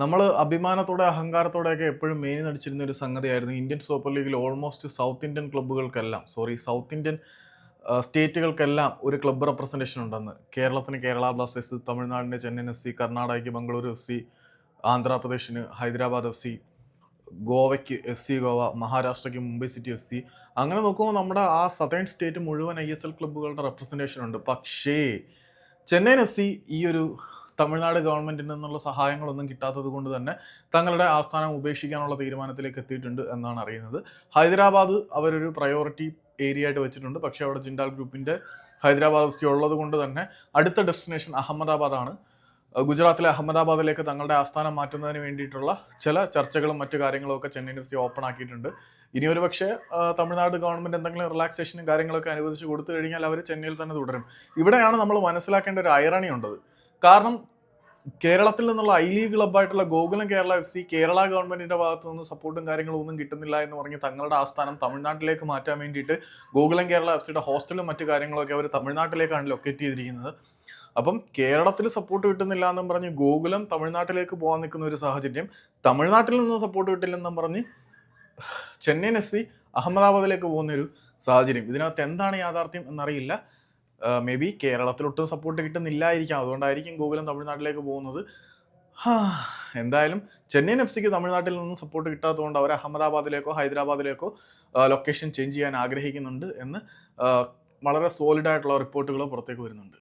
നമ്മൾ അഭിമാനത്തോടെ അഹങ്കാരത്തോടെയൊക്കെ എപ്പോഴും മേനി നടിച്ചിരുന്ന ഒരു സംഗതിയായിരുന്നു ഇന്ത്യൻ സൂപ്പർ ലീഗിൽ ഓൾമോസ്റ്റ് സൗത്ത് ഇന്ത്യൻ ക്ലബ്ബുകൾക്കെല്ലാം സോറി സൗത്ത് ഇന്ത്യൻ സ്റ്റേറ്റുകൾക്കെല്ലാം ഒരു ക്ലബ്ബ് റെപ്രസെന്റേഷൻ ഉണ്ടെന്ന്. കേരളത്തിന് കേരള ബ്ലാസ്റ്റേഴ്സ് തമിഴ്നാടിന് ചെന്നൈ എഫ് സി കർണാടകയ്ക്ക് ബംഗളൂരു എഫ് സി ആന്ധ്രാപ്രദേശിന് ഹൈദരാബാദ് എഫ് സി ഗോവയ്ക്ക് എഫ് സി ഗോവ മഹാരാഷ്ട്രയ്ക്ക് മുംബൈ സിറ്റി എഫ് സി. അങ്ങനെ നോക്കുമ്പോൾ നമ്മുടെ ആ സതേൺ സ്റ്റേറ്റ് മുഴുവൻ ഐ എസ് എൽ ക്ലബ്ബുകളുടെ റെപ്രസെന്റേഷൻ ഉണ്ട്. പക്ഷേ ചെന്നൈയിൻ എഫ് സി ഈ ഒരു തമിഴ്നാട് ഗവൺമെന്റിൽ നിന്നുള്ള സഹായങ്ങളൊന്നും കിട്ടാത്തത് കൊണ്ട് തന്നെ തങ്ങളുടെ ആസ്ഥാനം ഉപേക്ഷിക്കാനുള്ള തീരുമാനത്തിലേക്ക് എത്തിയിട്ടുണ്ട് എന്നാണ് അറിയുന്നത്. ഹൈദരാബാദ് അവരൊരു പ്രയോറിറ്റി ഏരിയ ആയിട്ട് വെച്ചിട്ടുണ്ട്. പക്ഷേ അവിടെ ജിൻഡാൽ ഗ്രൂപ്പിന്റെ ഹൈദരാബാദ് എഫ് ഉള്ളത് കൊണ്ട് തന്നെ അടുത്ത ഡെസ്റ്റിനേഷൻ അഹമ്മദാബാദാണ് അഹ് ഗുജറാത്തിലെ അഹമ്മദാബാദിലേക്ക് തങ്ങളുടെ ആസ്ഥാനം മാറ്റുന്നതിന് വേണ്ടിയിട്ടുള്ള ചില ചർച്ചകളും മറ്റു കാര്യങ്ങളും ഒക്കെ ചെന്നൈ സി ഓപ്പൺ ആക്കിയിട്ടുണ്ട്. ഇനി ഒരു പക്ഷേ തമിഴ്നാട് ഗവൺമെന്റ് എന്തെങ്കിലും റിലാക്സേഷനും കാര്യങ്ങളൊക്കെ അനുവദിച്ച് കൊടുത്തു കഴിഞ്ഞാൽ അവർ ചെന്നൈയിൽ തന്നെ തുടരും. ഇവിടെയാണ് നമ്മൾ മനസ്സിലാക്കേണ്ട ഒരു ഐറണി ഉണ്ടത്. കാരണം കേരളത്തിൽ നിന്നുള്ള ഐ ലീഗ് ക്ലബ്ബായിട്ടുള്ള ഗോകുലം കേരള എഫ് സി കേരള ഗവൺമെന്റിന്റെ ഭാഗത്തു നിന്ന് സപ്പോർട്ടും കാര്യങ്ങളും ഒന്നും കിട്ടുന്നില്ല എന്ന് പറഞ്ഞ് തങ്ങളുടെ ആസ്ഥാനം തമിഴ്നാട്ടിലേക്ക് മാറ്റാൻ വേണ്ടിയിട്ട് ഗോകുലം കേരള എഫ് സിയുടെ ഹോസ്റ്റലും മറ്റു കാര്യങ്ങളൊക്കെ അവർ തമിഴ്നാട്ടിലേക്കാണ് ലൊക്കേറ്റ് ചെയ്തിരിക്കുന്നത്. അപ്പം കേരളത്തിൽ സപ്പോർട്ട് കിട്ടുന്നില്ല എന്നും പറഞ്ഞ് ഗോകുലം തമിഴ്നാട്ടിലേക്ക് പോകാൻ നിൽക്കുന്ന ഒരു സാഹചര്യം തമിഴ്നാട്ടിൽ നിന്ന് സപ്പോർട്ട് കിട്ടില്ലെന്നും പറഞ്ഞ് ചെന്നൈയിൻ എഫ് സി അഹമ്മദാബാദിലേക്ക് പോകുന്ന ഒരു സാഹചര്യം. ഇതിനകത്ത് എന്താണ് യാഥാർത്ഥ്യം എന്നറിയില്ല. മേ ബി കേരളത്തിലൊട്ടും സപ്പോർട്ട് കിട്ടുന്നില്ലായിരിക്കാം. അതുകൊണ്ടായിരിക്കും ഗോകുലം തമിഴ്നാട്ടിലേക്ക് പോകുന്നത്. എന്തായാലും ചെന്നൈയിൻ എഫ് സിക്ക് തമിഴ്നാട്ടിൽ നിന്നും സപ്പോർട്ട് കിട്ടാത്തതുകൊണ്ട് അവർ അഹമ്മദാബാദിലേക്കോ ഹൈദരാബാദിലേക്കോ ലൊക്കേഷൻ ചേഞ്ച് ചെയ്യാൻ ആഗ്രഹിക്കുന്നുണ്ട് എന്ന് വളരെ സോളിഡ് ആയിട്ടുള്ള റിപ്പോർട്ടുകൾ പുറത്തേക്ക് വരുന്നുണ്ട്.